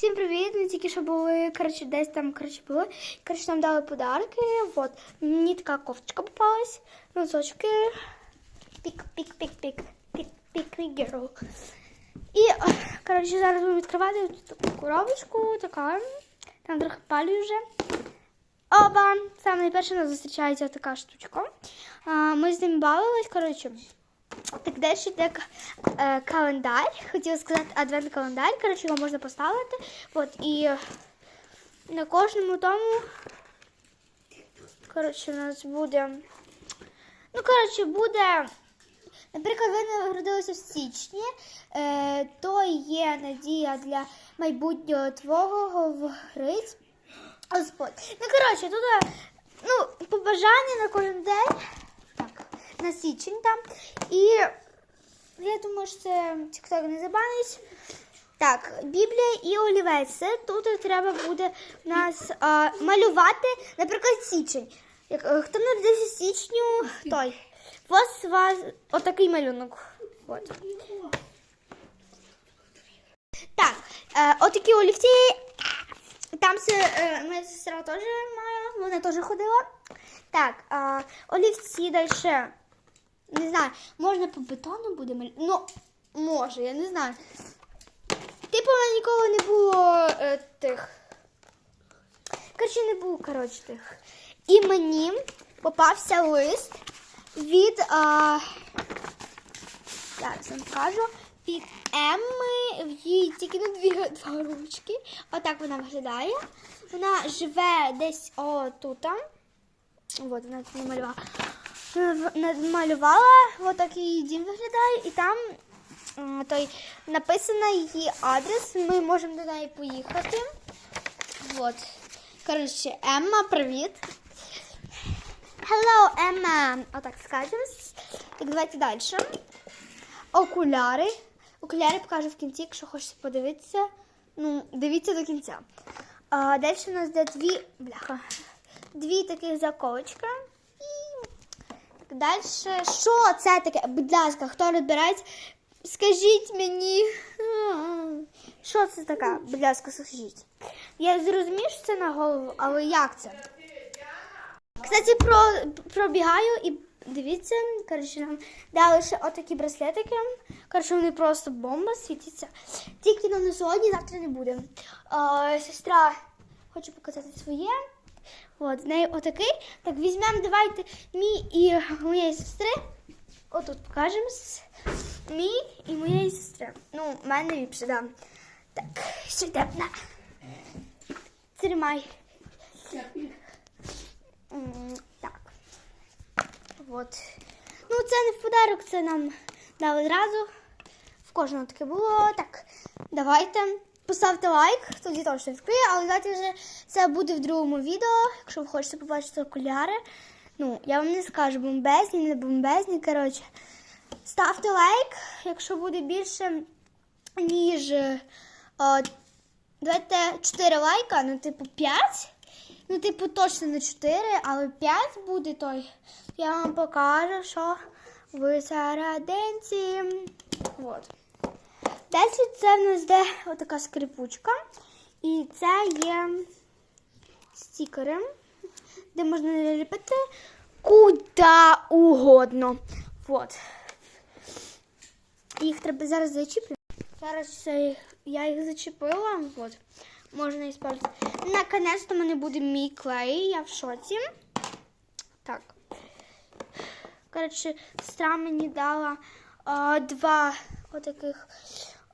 Всім привіт! Ми тільки що були, коротше, десь там, коротше, були. Коротше, нам дали подарки. Вот. Мені така кофточка попалась. Носочки. Пік, пік, пік, пік. Пік, пік, пік, girl. І, коротше, зараз будемо відкривати таку коробочку. Така. Там трохи палю вже. Оба! Саме найперше нас зустрічається така штучка. А, ми з ним бавились, коротше. Так далі йде е, календар. Хотіла сказати адвент календар. Коротше, його можна поставити. От, і на кожному тому. Коротше, у нас буде. Ну, коротше, буде. Наприклад, ви народилися в січні, е, то є надія для майбутнього твого говорить Господь. Ну, коротше, тут е, ну, побажання на кожен день. На січень там. І я думаю, що це TikTok не забанить. Так, Біблія і олівець. Тут треба буде нас а, малювати, наприклад, січень. Як, е, хто народився січню, той. Ось вас отакий малюнок. От. Так, е, отакі олівці. Там е, моя сестра теж має, вона теж ходила. Так, е, олівці далі. Не знаю, можна по бетону буде малювати. Ну, може, я не знаю. Типу, у мене ніколи не було е, тих. Коротше, не було, коротше, тих. І мені попався лист від. А... Зараз вам скажу. Від Емми, в їй тільки на дві два ручки. Отак вона виглядає. Вона живе десь отут. От вона намалювала. Вона Намалювала, отак її дім виглядає, і там е, той, написано її адрес. Ми можемо до неї поїхати. От. Коротше, Емма, привіт. Hello, Емма. Отак скажемо. Так, давайте далі. Окуляри. Окуляри покажу в кінці, якщо хочете подивитися. Ну, дивіться до кінця. А, далі у нас де дві. Бляха. Дві таких заколочки. Далі. Що це таке? Будь ласка, хто розбирається? Скажіть мені. Що це таке? Будь ласка, скажіть. Я зрозумію, що це на голову, але як це? Кстати, про, пробігаю і дивіться, коротше, нам дали ще отакі браслетики. Коротше, вони просто бомба світяться. Тільки на сьогодні, завтра не буде. А, сестра хоче показати своє. От, неї отакий. Так, візьмемо, давайте мій і моєї сестри. Отут покажемо. Мій і моєї сестри. Ну, в мене ліпше, да. Так, сюди. На. Тримай. Так. От. Ну, це не в подарок, це нам дали одразу. В кожного таке було. Так, давайте. Поставте лайк, тоді точно відкриє, але давайте вже це буде в другому відео. Якщо ви хочете побачити окуляри. Ну, я вам не скажу, бомбезні, не бомбезні. Коротше, ставте лайк, якщо буде більше, ніж. е, о, давайте 4 лайка, ну, типу, 5. Ну, типу, точно не 4, але 5 буде той. Я вам покажу, що ви серединці. От. Далі це в нас йде отака скрипучка. І це є стікери, де можна наліпити куди угодно. От. Їх треба зараз зачіпити. Зараз я їх зачепила. От. Можна использовать. Наконец-то в мене буде мій клей, я в шоці. Так. Коротше, сестра мені дала а, два отаких.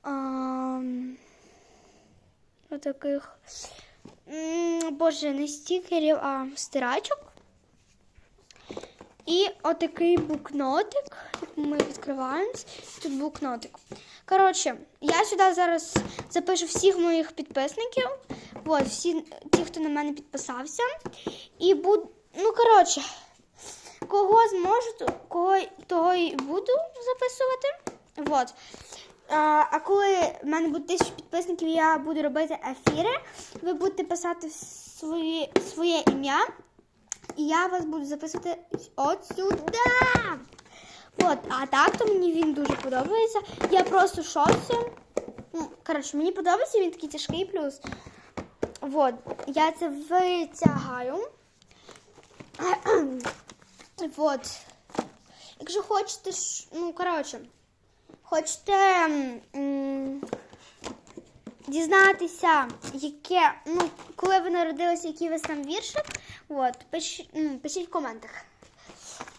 А, отаких. Боже, не стікерів, а стирачок. І отакий букнотик. Ми відкриваємо. Тут букнотик. Коротше, я сюди зараз запишу всіх моїх підписників. От, всі ті, хто на мене підписався. І буду. Ну, коротше, кого зможу, кого того і буду записувати. От. А, коли в мене буде тисяча підписників, я буду робити ефіри. Ви будете писати свої, своє ім'я. І я вас буду записувати от сюди. От, а так то мені він дуже подобається. Я просто шоці. Ну, коротше, мені подобається, він такий тяжкий плюс. Вот, я це витягаю. Вот. Якщо хочете, ну, коротше, хочете м, дізнатися, яке, ну, коли ви народилися, який у вас там віршик, от, пишіть, м, пишіть в коментах.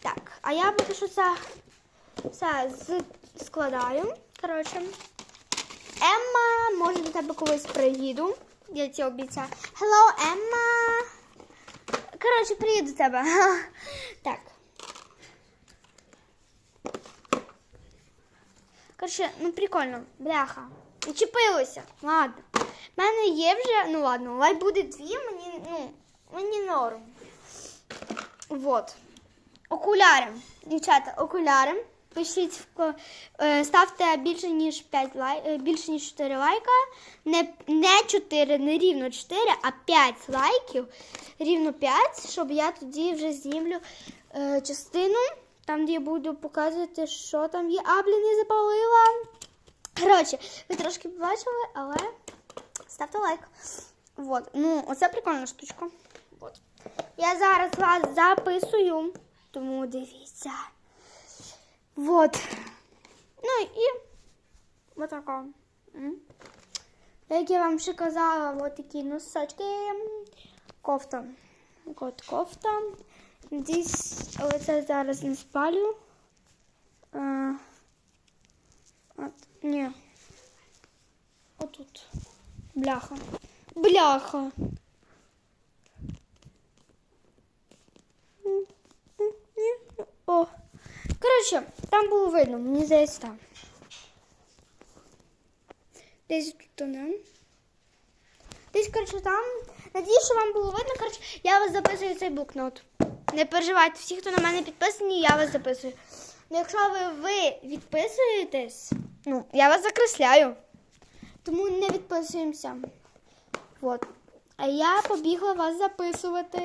Так, а я поки що це все з- складаю. Коротше. Емма, може до тебе колись приїду. Я тебе обіцяю. Hello, Емма. Коротше, приїду до тебе. Так. Коротше, ну прикольно, бляха. Учепилося. Ладно. У мене є вже, ну ладно, лай буде дві, мені, ну, мені норм. Вот. Окуляри. Дівчата, окуляри. Пишіть е, ставте більше ніж 5 лай... е, більше ніж 4 лайка. Не, не 4, не рівно 4, а 5 лайків. Рівно 5, щоб я тоді вже знімлю е, частину, там, де я буду показувати, що там є. А, блін, я запалила. Коротше, ви трошки побачили, але ставте лайк. Вот. Ну, оце прикольна штучка. Вот. Я зараз вас записую, тому дивіться. Вот. Ну і вот така. Як я вам ще казала, вот такі носочки. Кофта. От кофта. Десь, це зараз не спалю. А, от, ні. Отут. Бляха. Бляха. О. Коротше, там було видно, мені здається там. Десь тут не. Десь, коротше, там. Надіюсь, що вам було видно. Коротше, я вас записую цей блокнот. Не переживайте, всі, хто на мене підписані, я вас записую. Ну, якщо ви, ви відписуєтесь, ну, я вас закресляю. Тому не відписуємося. От. А я побігла вас записувати.